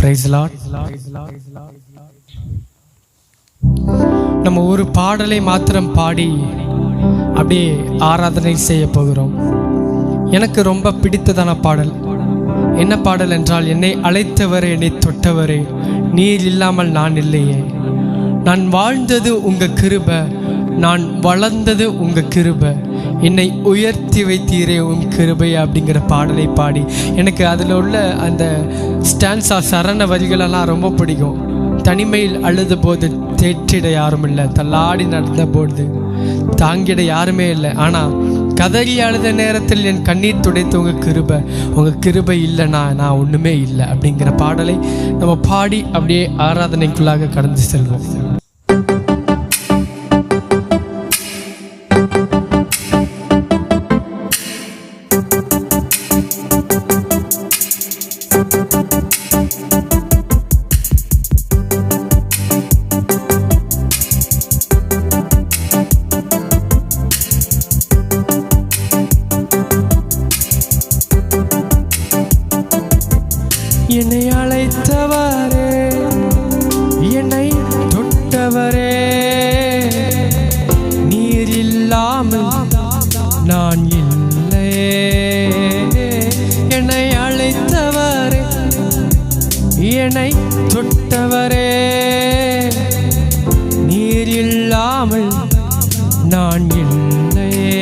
Price நம்ம ஒரு பாடலை மாத்திரம் பாடி அப்படியே ஆராதனை செய்ய போகிறோம். எனக்கு ரொம்ப பிடித்ததான பாடல். என்ன பாடல் என்றால் என்னை அழைத்தவரே என்னை தொட்டவரே நீர் இல்லாமல் நான் இல்லையே. நான் வாழ்ந்தது உங்க கிருப நான் வளர்ந்தது உங்க கிருப. என்னை உயர்த்தி வைத்தீரே உன் கிருபை அப்படிங்கிற பாடலை பாடி. எனக்கு அதில் உள்ள அந்த ஸ்டான்ஸா சரண வரிகளெல்லாம் ரொம்ப பிடிக்கும். தனிமையில் அழுத போது தேற்றிட யாரும் இல்லை. தள்ளாடி நடந்த போது தாங்கிட யாருமே இல்லை. ஆனால் கதறி அழுத நேரத்தில் என் கண்ணீர் துடைத்த உங்கள் கிருபை உங்கள் கிருபை இல்லைனா நான் ஒன்றுமே இல்லை அப்படிங்கிற பாடலை நம்ம பாடி அப்படியே ஆராதனைக்குள்ளாக கடந்து செல்வோம். ஆண்டவரே நீர் இல்லாமல் நான் இல்லையே என்னை அழைத்தவரே என்னை தொட்டவரே நீர் இல்லாமல் நான் இல்லையே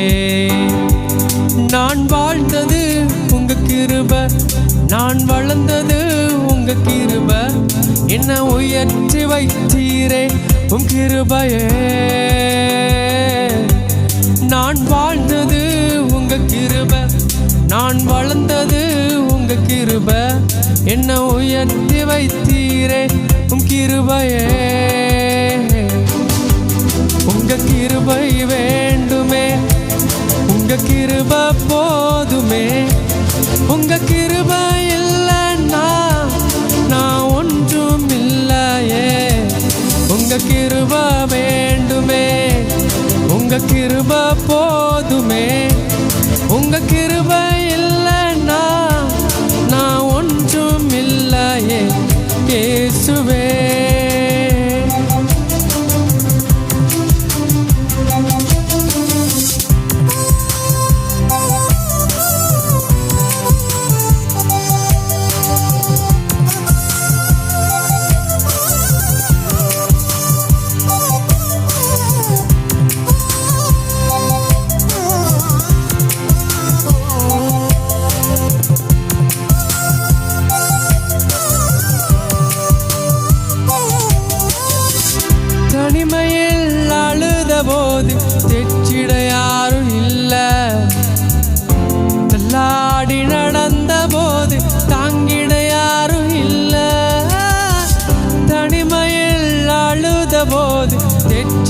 நான் வாழ்ந்தது உங்க கிருப நான் வளர்ந்தது உங்க கிருப. என்ன உயர்த்தி வைத்தீரே உன் கிருபையே. நான் வாழ்ந்தது உங்க கிருப. நான் வளர்ந்தது உங்க கிருப. என்ன உயர்த்தி வைத்தீரே உன் கிருபையே. உங்க கிருபை வேண்டுமே. உங்க கிருப போதுமே. உங்க கிருபையில் உங்க கிருப போதுமே. உங்க கிருப இல்லைன்னா நான் ஒன்றும் இல்லையே. இயேசுவே. போது தெச்சிட யாரும் இல்ல. தள்ளாடி நடந்த போது தாங்கிட யாரும் இல்ல. தனிமையில் அழுத போது தெச்சிட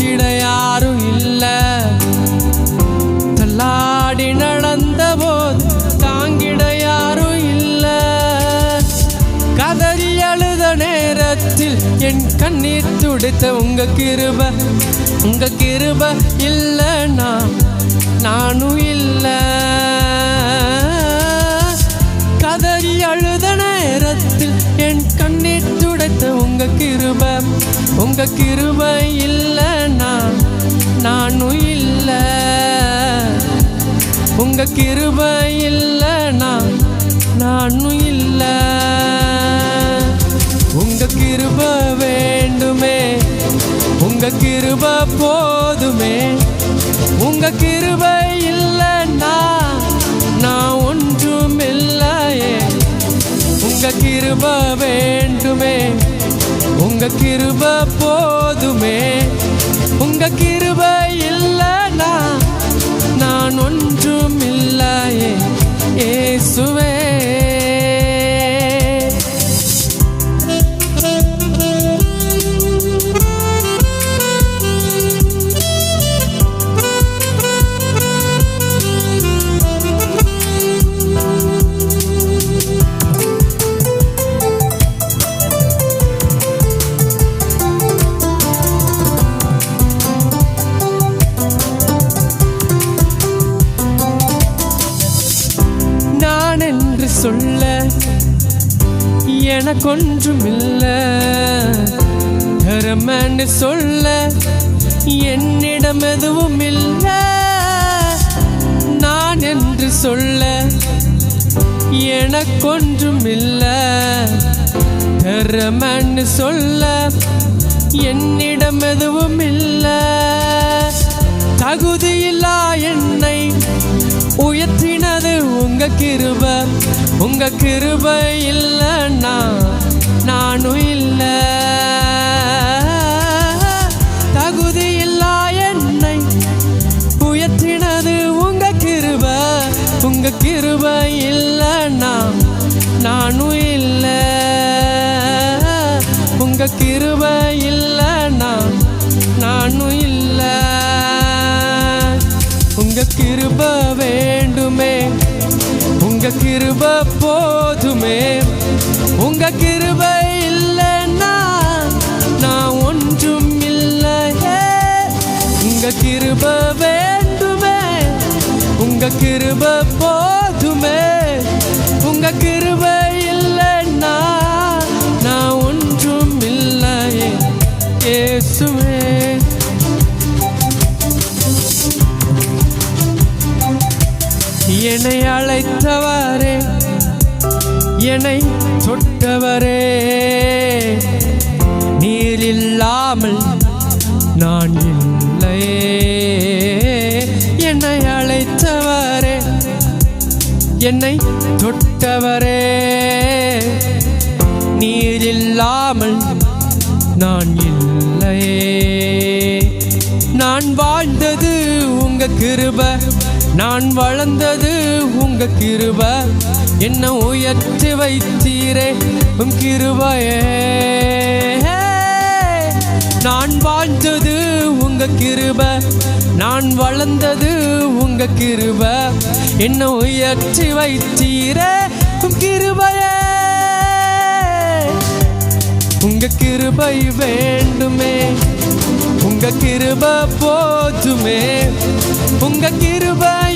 கண்ணீர் துடைத்த உங்க கிருப உங்க கிருப இல்லைன்னா நானும் இல்ல. கதறி அழுத நேரத்தில் என் கண்ணீர் துடைத்த உங்க கிருப உங்க கிருப இல்லைன்னா நானும் இல்ல. உங்க கிருப இல்லைன்னா நானும் இல்லை. உங்க கிருப வேண்டுமே. உங்க கிருப போதுமே. உங்க கிருப இல்லைன்னா நான் ஒன்றும் இல்லையே உங்க கிருப வேண்டுமே. உங்க கிருப போதுமே. உங்க கிருப இல்லைன்னா நான் ஒன்றும் இல்லையே ஏசுவே. எனக்கொன்றும் இல்ல தரமன்னு சொல்ல என்னிடம் எதுவும் இல்ல நான் என்று சொல்ல எனக்கொன்றும் இல்ல தரமன்னு சொல்ல என்னிடம் எதுவும் இல்ல தகுதியில்லா என்னை உயர்த்தினது உங்க கிருப உங்க கிருப இல்லைன்னா நானும் இல்லை. உங்க கிருப போதுமே. உங்க கிருப இல்லைன்னா நான் ஒன்றும் இல்லையே. உங்க கிருப வேண்டுமே. உங்க கிருப போதுமே. உங்க கிருப இல்லைன்னா நான் ஒன்றும் இல்லையே. இயேசுவே என்னை அழைத்தவரே என்னை தொட்டவரே. நீர் இல்லாமல் நான் இல்லை. என்னை அழைத்தவரே என்னை தொட்டவரே. நீர் இல்லாமல் நான் இல்லையே நான் வாழ்ந்தது உங்க கிருப. நான் வளர்ந்தது உங்க கிருப. என்ன உயர்த்தி வைத்தீரே உம் கிருபையே. நான் வாழ்ந்தது உங்க கிருப. நான் வளர்ந்தது உங்க கிருப. என்ன உயர்த்தி வைத்தீரே உம் கிருபையே. உங்க கிருபை வேண்டுமே. உங்க கிருப போதுமே. உங்க கிருப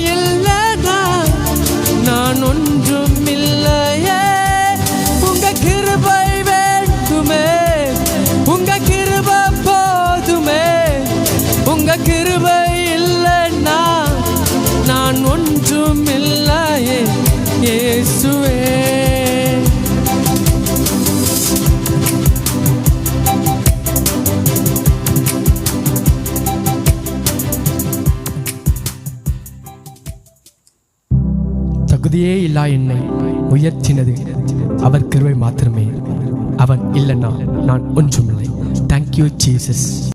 நான் ஒன்றும் இல்லையே உங்க கிருபை வேண்டுமே. உங்க கிருப போதுமே. உங்க கிருபை இல்லைன்னா நான் ஒன்றும் இல்லையே இயேசுவே. தகுதியே இல்லா என்னை உயர்த்தினது. அவர் கிருவை மாத்திரமே. அவன் இல்லைன்னா நான் ஒன்றுமில்லை. Thank you Jesus